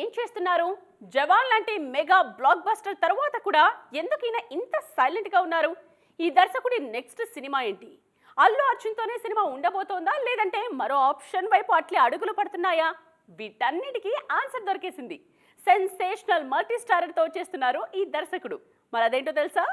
ఏం చేస్తున్నారు? జవాన్ లాంటి మెగా బ్లాక్ బస్టర్ తర్వాత కూడా ఎందుకు ఈయన ఇంత సైలెంట్గా ఉన్నారు? ఈ దర్శకుడి నెక్స్ట్ సినిమా ఏంటి? అల్లు అర్జున్తోనే సినిమా ఉండబోతోందా? లేదంటే మరో ఆప్షన్ వైపు అట్లే అడుగులు పడుతున్నాయా? వీటన్నిటికీ ఆన్సర్ దొరికేసింది. సెన్సేషనల్ మల్టీ స్టారర్తో చేస్తున్నారు ఈ దర్శకుడు. మరి అదేంటో తెలుసా?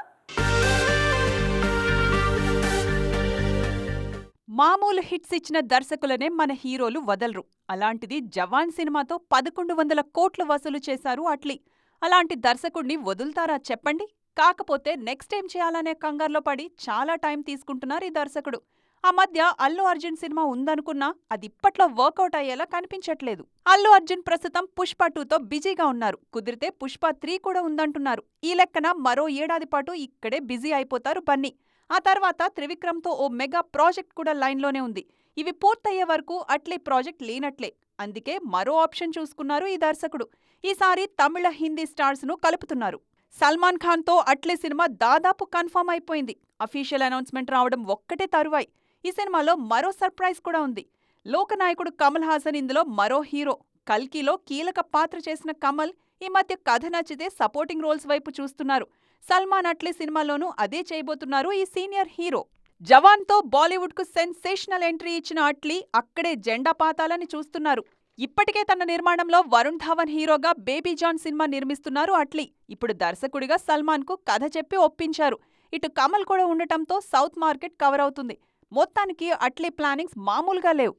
మామూలు హిట్స్ ఇచ్చిన దర్శకులనే మన హీరోలు వదలరు. అలాంటిది జవాన్ సినిమాతో పదకొండు వందల కోట్లు వసూలు చేశారు అట్లీ. అలాంటి దర్శకుడిని వదులుతారా చెప్పండి? కాకపోతే నెక్స్ట్ ఏం చేయాలనే కంగారులో పడి చాలా టైం తీసుకుంటున్నారు ఈ దర్శకుడు. ఆ మధ్య అల్లు అర్జున్ సినిమా ఉందనుకున్నా అది ఇప్పట్లో వర్కౌట్ అయ్యేలా కనిపించట్లేదు. అల్లు అర్జున్ ప్రస్తుతం పుష్ప టూతో బిజీగా ఉన్నారు. కుదిరితే పుష్ప త్రీ కూడా ఉందంటున్నారు. ఈ లెక్కన మరో ఏడాది పాటు ఇక్కడే బిజీ అయిపోతారు బన్నీ. ఆ తర్వాత త్రివిక్రమ్తో ఓ మెగా ప్రాజెక్ట్ కూడా లైన్లోనే ఉంది. ఇవి పూర్తయ్యే వరకు అట్లే ప్రాజెక్ట్ లేనట్లే. అందుకే మరో ఆప్షన్ చూసుకున్నారు ఈ దర్శకుడు. ఈసారి తమిళ హిందీ స్టార్స్ను కలుపుతున్నారు. సల్మాన్ ఖాన్తో అట్లే సినిమా దాదాపు కన్ఫర్మ్ అయిపోయింది. అఫీషియల్ అనౌన్స్మెంట్ రావడం ఒక్కటే తరువాయి. ఈ సినిమాలో మరో సర్ప్రైజ్ కూడా ఉంది. లోకనాయకుడు కమల్ హాసన్ ఇందులో మరో హీరో. కల్కిలో కీలక పాత్ర చేసిన కమల్ ఈ మధ్య కథ నచ్చితే సపోర్టింగ్ రోల్స్ వైపు చూస్తున్నారు. సల్మాన్ అట్లీ సినిమాలోనూ అదే చేయబోతున్నారు ఈ సీనియర్ హీరో. జవాన్తో బాలీవుడ్కు సెన్సేషనల్ ఎంట్రీ ఇచ్చిన అట్లీ అక్కడే జెండా పాతాలని చూస్తున్నారు. ఇప్పటికే తన నిర్మాణంలో వరుణ్ ధావన్ హీరోగా బేబీ జాన్ సినిమా నిర్మిస్తున్నారు అట్లీ. ఇప్పుడు దర్శకుడిగా సల్మాన్కు కథ చెప్పి ఒప్పించారు. ఇటు కమల్ కూడా ఉండటంతో సౌత్ మార్కెట్ కవర్ అవుతుంది. మొత్తానికి అట్లీ ప్లానింగ్స్ మామూలుగా లేవు.